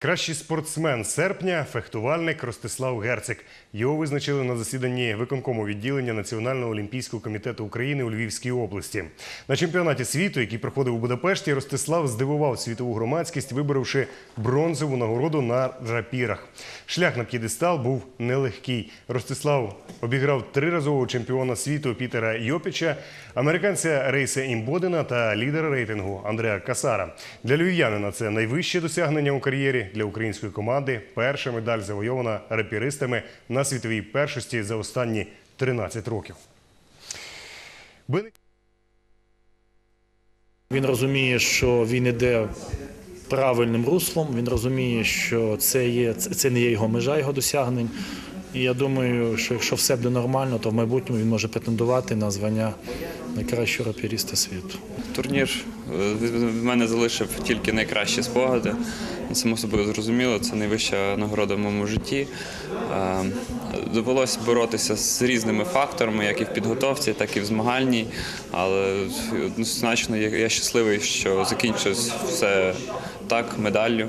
Кращий спортсмен серпня фехтувальник Ростислав Герцик. Його визначили на засіданні виконкому відділення Національного олімпійського комітету України у Львівській області. На чемпіонаті світу, який проходив у Будапешті, Ростислав здивував світову громадськість, виборовши бронзову нагороду на рапірах. Шлях на п'єдестал був нелегкий. Ростислав обіграв триразового чемпіона світу Пітера Йопіча, американця Рейса Імбодена та лідера рейтингу Андреа Касара. Для львів'янина це найвище досягнення у кар'єрі. Для української команди перша медаль завойована рапіристами на світовій першості за останні 13 років. Він розуміє, що він іде правильним руслом. Він розуміє, що це є це це не є його межа його досягнень. І я думаю, що якщо все буде нормально, то в майбутньому він може претендувати на звання найкращого рапіріста світу. Турнір е, від мене залишив тільки найкращі спогади. Само собою зрозуміло, це найвища нагорода в моєму житті. Е, Довелося боротися з різними факторами, як і в підготовці, так і в змагальній. Але однозначно я я щасливий, що закінчилось все так, медаллю.